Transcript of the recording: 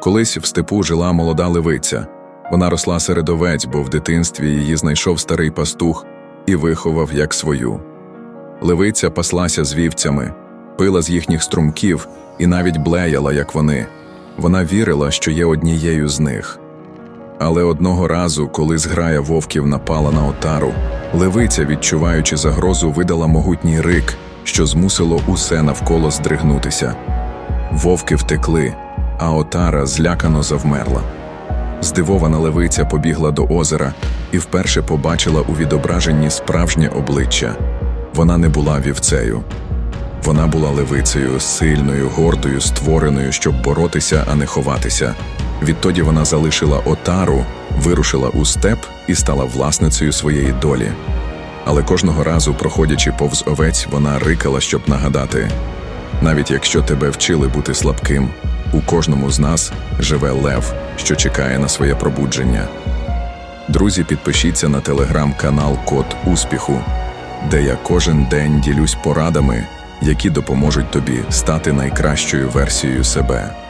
Колись в степу жила молода левиця. Вона росла серед овець, бо в дитинстві її знайшов старий пастух і виховав як свою. Левиця паслася з вівцями, пила з їхніх струмків і навіть блеяла, як вони. Вона вірила, що є однією з них. Але одного разу, коли зграя вовків напала на отару, левиця, відчуваючи загрозу, видала могутній рик, що змусило усе навколо здригнутися. Вовки втекли, а отара злякано завмерла. Здивована левиця побігла до озера і вперше побачила у відображенні справжнє обличчя. Вона не була вівцею. Вона була левицею, сильною, гордою, створеною, щоб боротися, а не ховатися. Відтоді вона залишила отару, вирушила у степ і стала власницею своєї долі. Але кожного разу, проходячи повз овець, вона рикала, щоб нагадати: навіть якщо тебе вчили бути слабким, у кожному з нас живе лев, що чекає на своє пробудження. Друзі, підпишіться на телеграм-канал Код Успіху, де я кожен день ділюсь порадами, які допоможуть тобі стати найкращою версією себе.